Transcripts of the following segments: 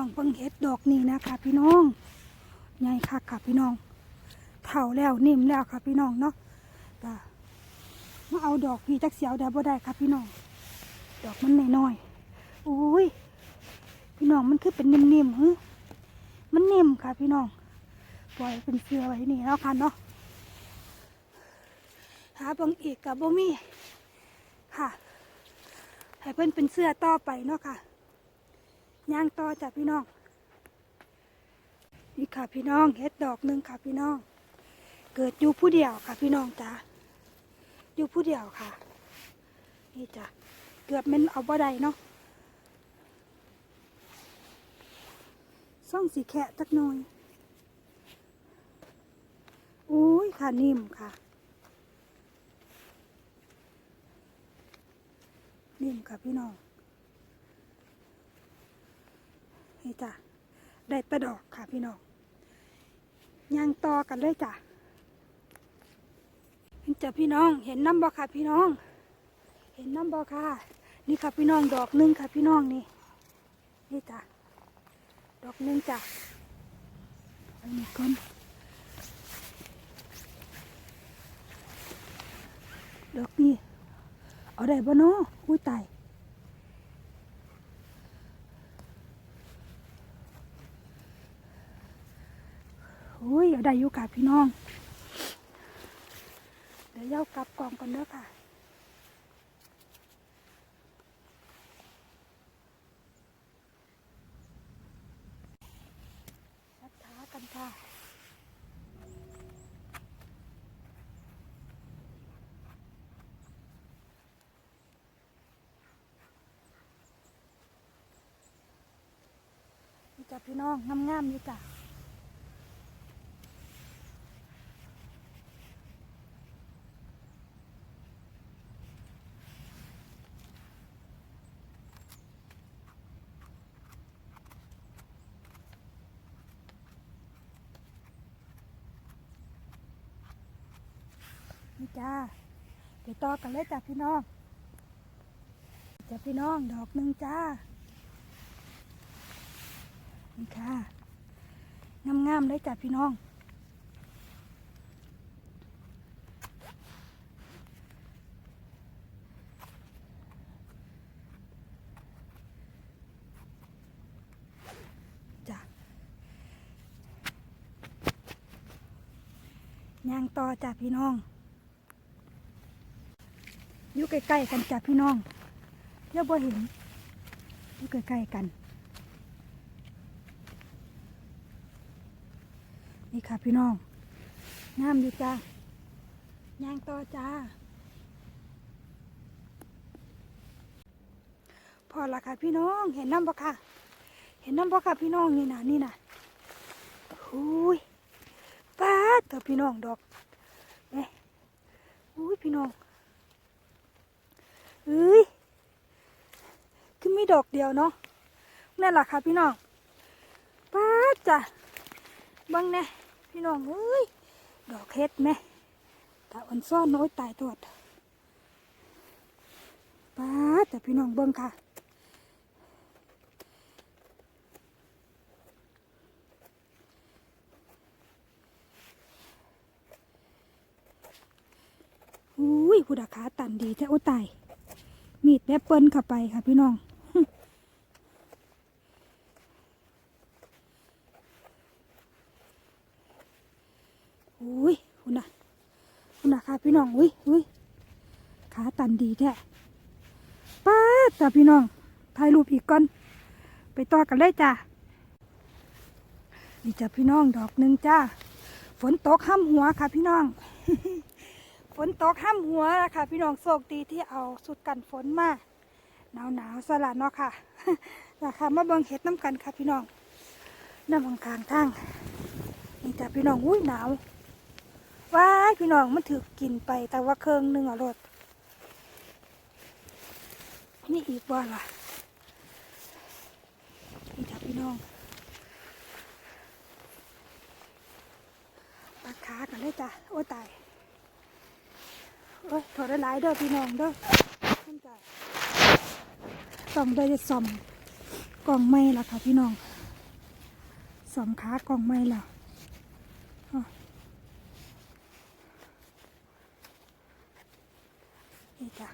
น้องเพิ่งเห็ดดอกนี้นะคะพี่น้องใหญ่คักค่ะพี่น้องเท่าแล้วนิ่มแล้วค่ะพี่น้องเนาะก็มาเอาดอกพี่จักเสียวได้บ่ได้ค่ะพี่น้อง ดอกมันน้อยๆอุ้ยพี่น้องมันคือเป็นนิ่มๆฮึมันนิ่มค่ะพี่น้อง ปล่อยเป็นเสือไว้นี่แล้วค่ะเนาะหาบังอีกกับบ่มีค่ะให้เพิ่อนเป็นเสื้อต่อไปเนาะค่ะ ย่างต่อจากพี่น้อง นี่ค่ะพี่น้องเฮ็ดดอกหนึ่งค่ะพี่น้อง เกิดอยู่ผู้เดียวค่ะพี่น้องจ้าอยู่ผู้เดียวค่ะ นี่จ้ะเกือบมันเอาบ่ได้เนาะซ่องสีแขะจักหน่อยอุ้ยค่ะนิ่มค่ะ นิ่มค่ะพี่น้อง นี่จ้ะได้แตะดอกค่ะพี่น้องย่างต่อกันเลยจ้ะเห็นจ้ะพี่น้องเห็นน้ำบ่ค่ะพี่น้อง เห็นน้ำบ่ค่ะ นี่ค่ะพี่น้องดอกหนึงค่ะพี่น้องนี่นี่จ้ะดอกหนึงจ้ะอันนี้ก่อนดอกนี้เอาได้บ่เนาะอุ้ยตาย อุ้ยเอา ได้อยู่ค่ะพี่น้อง เดี๋ยวเย้ากลับกองก่อนเด้อค่ะช้ากันค่ะจ้ะพี่น้องงามๆนี่จ้ะ จ้าเดี๋ยวต่อกันเลยจ้ะพี่น้องจ้ะพี่น้องดอกหนึ่งจ้านี่ค่ะงามๆเลยจ้ะพี่น้องจ้ะย่างต่อจ้ะพี่น้อง อยู่ใกล้ๆกันจ้ะพี่น้องเยอะบ่เห็นอยู่ใกล้ๆกัน นี่ค่ะพี่น้องงามดีจ้าย่างต่อจ้าพอละค่ะพี่น้องเห็นน้ำบ่ค่ะ เห็นน้ำบ่ค่ะพี่น้องนี่นะนี่นะหุยป้าเถอะพี่น้องดอกเอ๊ะอุ้ยพี่น้อง เอ้ยคือมีดอกเดียวเนาะนั่นแหละค่ะพี่น้องป้าจ้ะบังแน่พี่น้องเอ้ยดอกเฮ็ดแม่ตาอ่อนซ่อนน้อยตายตัวดป้าดแต่พี่น้องเบิ่งค่ะอุ้ยผู้ดาขาตันดีแท้โอ้ตาย มีดแอปเปิลเข้าไปค่ะพี่น้องอุ้ยคุณน่ะคุณน่ะค่ะพี่น้องอุ้ยอุ้ยขาตันดีแท้ป้าจ้ะพี่น้องถ่ายรูปอีกก่อน ไปต่อกันเลยจ้ะนี่จ้ะพี่น้องดอกหนึ่งจ้าฝนตกห้ำหัวค่ะพี่น้อง ฝนตกห้ามหัวนะคะพี่น้องโชคดีที่เอาสุดกันฝนมาหนาวหนาวสลัดเนาะค่ะนะคะมาเบิ่งเห็ดน้ำกันค่ะพี่น้องน้ำมังคางทางนี่จ้ะพี่น้องอุ้ยหนาวว้าพี่น้องมันถือกินไปแต่ว่าเครื่องหนึงอะรถนี่อีกว่าล่ะนี่จ้ะพี่น้องปากขากันเลยจ้ะโอ้ตาย โอ้ยถอดได้หลายเด้อพี่น้องเด้อท่านจ้ะต้องได้ซ่อมกล่องไม้ละค่ะพี่น้องสอมขากล่องไม่ล้วอ้อนี่จ้ะ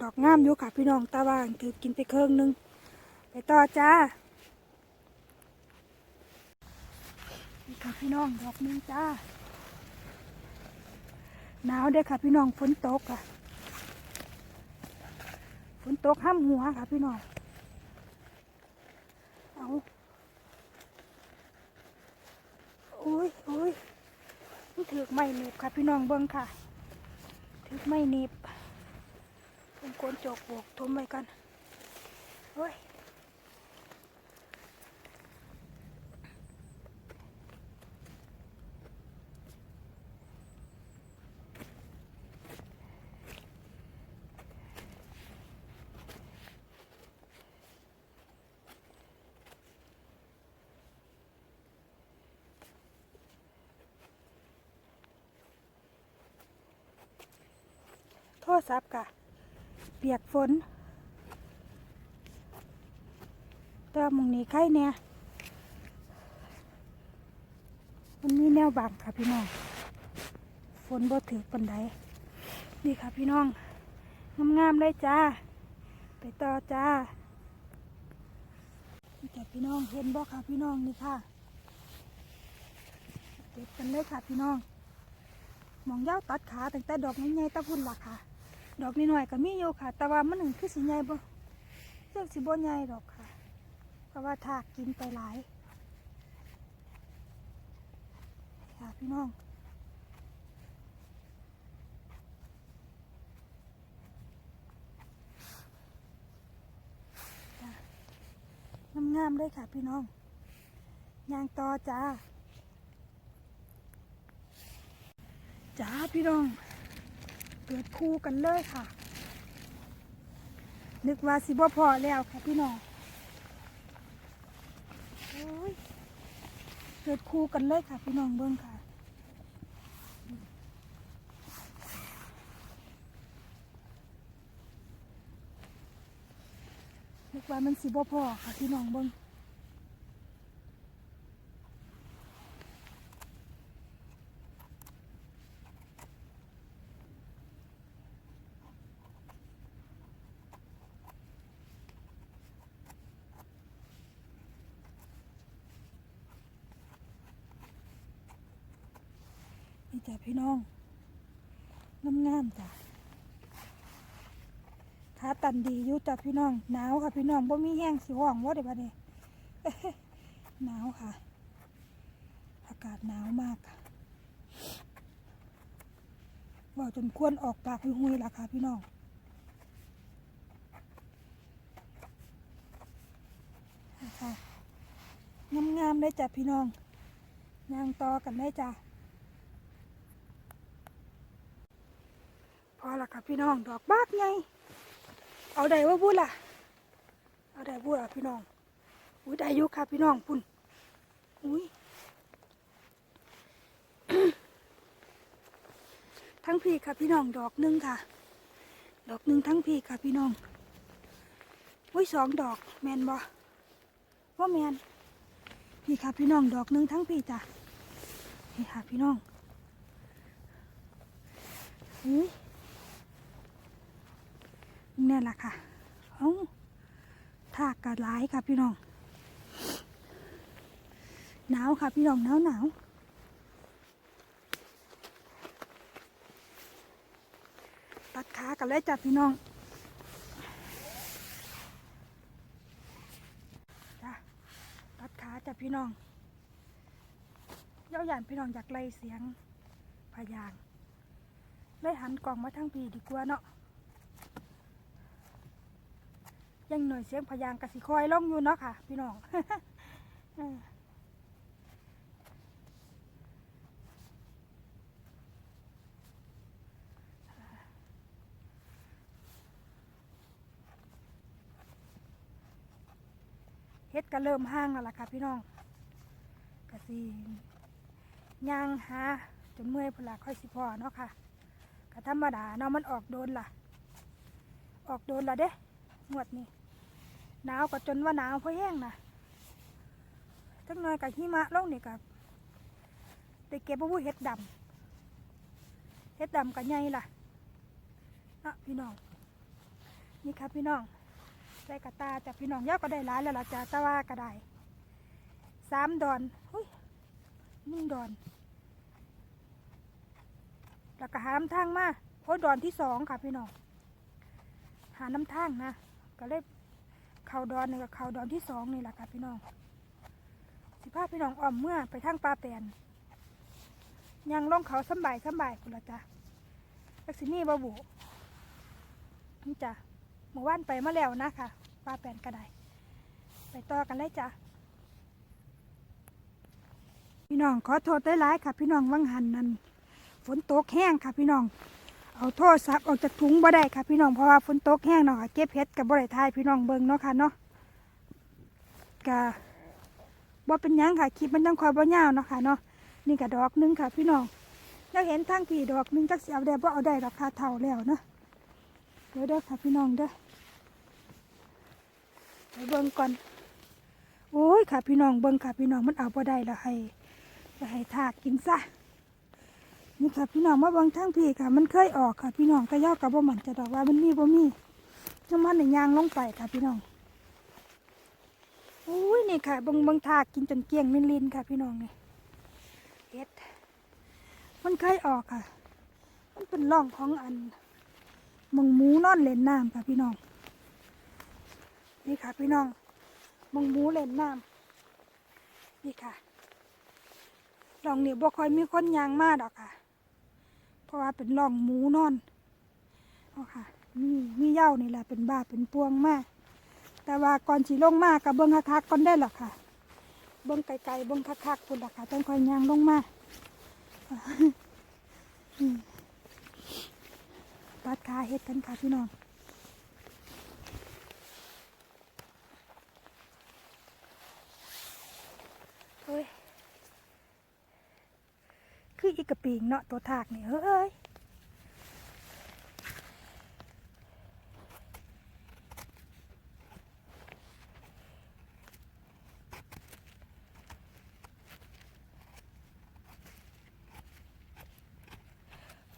ดอกงามอยู่ค่ะพี่น้องตาว่างถือกินไปเครื่องหนึง ไปต่อจ้านี่ค่ะพี่น้องดอกหนึงจ้า หนาวเด้อค่ะ พี่น้องฝนตกอะฝนตกห้ามหัวค่ะ พี่น้องเอาโอ้ยโอ้ยมันถือไม่หนีบค่ะ พี่น้องเบิ้งค่ะถือไม่หนีบเป็นโกนจกโบกทมไว้กันโอ้ย รศัพท์กะ เปียกฝนตัวมองนี้ใครเนี่ยมันมีแนวบังค่ะพี่น้อง ฝนบ่ถือปันไดนี่ค่ะพี่น้อง งามๆเลยจ้า ไปต่อจ้านี่จ้ะพี่น้องเห็นบ่ค่ะพี่น้องนี่ค่ะ เก็บกันเลยค่ะพี่น้อง มองยาตัดขาตั้งแต่ดอกใหญ่ๆตะพุ่นล่ะค่ะ ดอกน้อยก็มีอยู่ค่ะ แต่ว่ามันหนึ่งคือสีใหญ่บ่เรื่องสีบ่ใหญ่ดอกค่ะ เพราะว่าถากกินไปหลายค่ะพี่น้องงามๆเลยค่ะพี่น้องยางต่อจ้าจ้าพี่น้อง เกิดคู่กันเลยค่ะ นึกว่าสิบ่พอแล้วค่ะพี่น้องเกิดคู่กันเลยค่ะพี่น้องเบิ้งค่ะ นึกว่ามันสิบ่พอค่ะพี่น้องเบิ้ง จ้ะพี่น้องน้ำงามจ้ะขาตันดีอยู่จ้ะพี่น้อง หนาวค่ะพี่น้องบ่มีแห้งสิห้องว่าเดี๋ยวบัดนี้หนาวค่ะ อากาศหนาวมากค่ะว่าจนควรออกปากหุยๆล่ะค่ะพี่น้องค่ะงามๆเลยจ้ะพี่น้องยางต่อกันได้จ้ะ พอละค่ะพี่น้องดอกบากไงเอาได้ว่าบุล่ะ เอาได้บุล่ะพี่น้องอุ้ยได้ยุค่ะพี่น้องพุ่นอุ้ยทั้งพี่ค่ะพี่น้องดอกหนึ่งค่ะ ดอกหนึ่งทั้งพี่ค่ะพี่น้องอุ้ยสองดอกแมนบ่ว่าแมนพี่ค่ะพี่น้องดอกหนึ่งทั้งพี่จ้ะนี่ค่ะพี่น้องอุ้ย นี่แหละค่ะเอ้าถากกระไลายค่ะพี่น้องหนาวค่ะพี่น้องหนาวหนาวตัดขากันเลยจ้ะพี่น้องจ้ะตัดขาจ้ะพี่น้องเย้าหยานพี่น้องอยากไล่เสียงพยางเลยหันกล่องมาทางพีดีกว่าเนาะ ยังหน่อยเสียงพยางกสิคอยล่องอยู่เนาะค่ะ พี่น้องเฮ็ดก็เริ่มห้างแล้วล่ะค่ะพี่น้องกสิย่างหาจนเมื่อยพุ่นละค่อยสิพอเนาะค่ะก็ธรรมดาเนาะมันออกโดนล่ะ ออกโดนล่ะเด้งวดนี้ หนาวก็จนว่าหนาวเพราะแห้งนะทั้งหน้อยกับหิมะลงนี่กับได้เก็บบ่เฮ็ดดำเฮ็ดดำกับใหญ่ล่ะนะพี่น้อง นี่ครับพี่น้องได้กระตาจากพี่น้องยาวก็ได้หลายแล้วล่ะจ้าต่ว่าก็ได้สามดอนหุ้ยหนึ่งดอน แล้วก็หาน้ำทางมาโอ้ดอนที่สองค่ะพี่น้อง หาน้ำทางนะ ก็เลย เข่าดอนนี่กับเข่าดอนที่สองนี่แหละค่ะพี่น้อง สิพาพี่น้องอ้อมเมื่อไปทางปลาแปนยังลงเขาสบายสบายคุณละจ้ะลักษินี่บาบุนี่จ้ะเมื่อวานไปมาแล้วนะค่ะปลาแปนก็ได้ไปต่อกันเลยจ้ะพี่น้องขอโทษได้หลายค่ะ พี่น้องวังหันนั้นฝนตกแห้งค่ะพี่น้อง เอาโทรศัพท์ออกจากถุงบ่ได้ค่ะพี่น้องเพราะว่าฝนตกแห้งเนาะค่ะเก็บเห็ดกับบ่ได้ทายพี่น้องเบิ่งเนาะค่ะเนาะกะบ่เป็นยังค่ะคลิปมันต้องคอยบ่ยาวเนาะค่ะเนาะนี่ก็ดอกหนึงค่ะ พี่น้องอยากเห็นทางพี่ดอกนึงจักสิเอาได้บ่เอาได้ราคาเท่าแล้วเนาะเดี๋ยวเด้อค่ะพี่น้องเด้อไปเบิ่งก่อนโอ้ยค่ะพี่น้องเบิ่งค่ะพี่น้องมันเอาบ่ได้แล้วให้ให้ทากกินซะ นี่ค่ะพี่น้องมาบางทั้งพี่ค่ะ มันเคยออกค่ะ พี่น้องก็ย่อกับบ่มันจะดอกว่ามันมีบ่มีน้ำมันในยางลงไปค่ะพี่น้องอุ้ยนี่ค่ะบางบางทากกินจนเกลี้ยงมินลินค่ะ พี่น้องนี่เอ็ดมันเคยออกค่ะ มันเป็นร่องของอันมองหมูนอนเล่นน้ำค่ะพี่น้อง นี่ค่ะ พี่น้องมองหมูเล่นน้ำนี่ค่ะลองนี่บ่ค่อยมีคนยางมาดอกค่ะ เพราะว่าเป็นหลองหมูนอนเอาค่ะมีมีเย้านี่แหละเป็นบ้าเป็นปวงมาก แต่ว่าก่อนสิลงมากกับเบิ้งคักๆก่อนได้หรอกค่ะ เบิ้งไกลๆเบิ้งคักๆคุณล่ะค่ะต้องคอยยางลงมาตัดขาเฮ็ดกันค่ะพี่น้องเฮ้ย คืออีกกระปิงเนาะตัวถากนี่เฮ้ย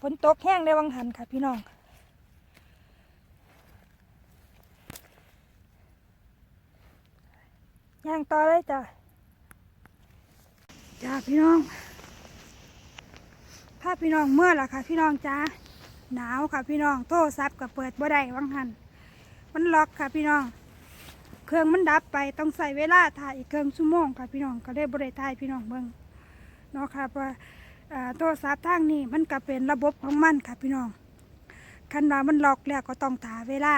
ฝนตกแห้งได้วังหันค่ะพี่น้อง ย่างต่อเลยจ้ะ จ้าพี่น้อง ถ้าพี่น้องเมื่อล่ะค่ะ พี่น้องจ้าหนาวค่ะพี่น้องโทรศัพท์ก็เปิดบ่ได้วังหันมันล็อกค่ะพี่น้อง เครื่องมันดับไปต้องใส่เวลาถ่ายอีกเครื่องชั่วโมงค่ะพี่น้องก็ได้บ่ได้ถ่ายพี่น้องเบิ่งเนาะค่ะเพราะอ่าโทรศัพท์ทางนี้มันก็เป็นระบบของมันค่ะพี่น้องคันว่ามันล็อกแล้วก็ต้องถ่ายเวลา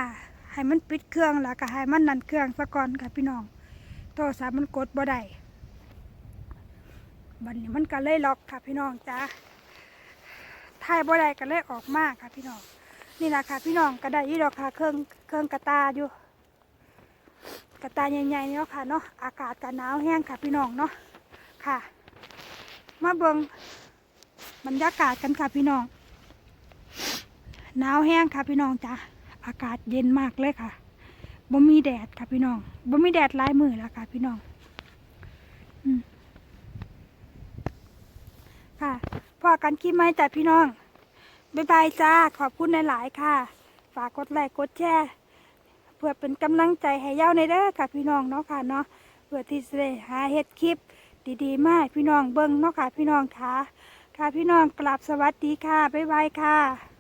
ให้มันปิดเครื่องแล้วก็ให้มันนั่นเครื่องซะก่อนค่ะพี่น้อง โทรศัพท์มันกดบ่ได้บัดนี้มันก็เลยล็อกค่ะพี่น้องจ้า ถ่ายบ่ได้ก็เลยออกมากค่ะพี่น้อง นี่แหละค่ะ พี่น้องก็ได้ยี่ดอกค่ะเครื่องเครื่องกระตาอยู่ กระตาใหญ่ๆนี่เนาะค่ะเนาะอากาศก็หนาวแห้งค่ะพี่น้องเนาะค่ะ มาเบิงบรรยากาศกันค่ะพี่น้องหนาวแห้งค่ะพี่น้องจ้ะอากาศเย็นมากเลยค่ะบ่มีแดดค่ะพี่น้องบ่มีแดดหลายมือแล้วค่ะพี่น้อง อืม ค่ะ พอกันคลิปไหมจ้ะพี่น้อง บ๊ายบายจ้า ขอบคุณหลายๆค่ะ ฝากกดไลค์กดแชร์เพื่อเป็นกำลังใจให้เย้าในเด้อค่ะพี่น้องเนาะค่ะเนาะเพื่อที่จะหาเฮ็ดคลิปดีๆ มากพี่น้องเบิ้งเนาะค่ะพี่น้องค่ะ ค่ะพี่น้องกลับสวัสดีค่ะ บ๊ายบายค่ะ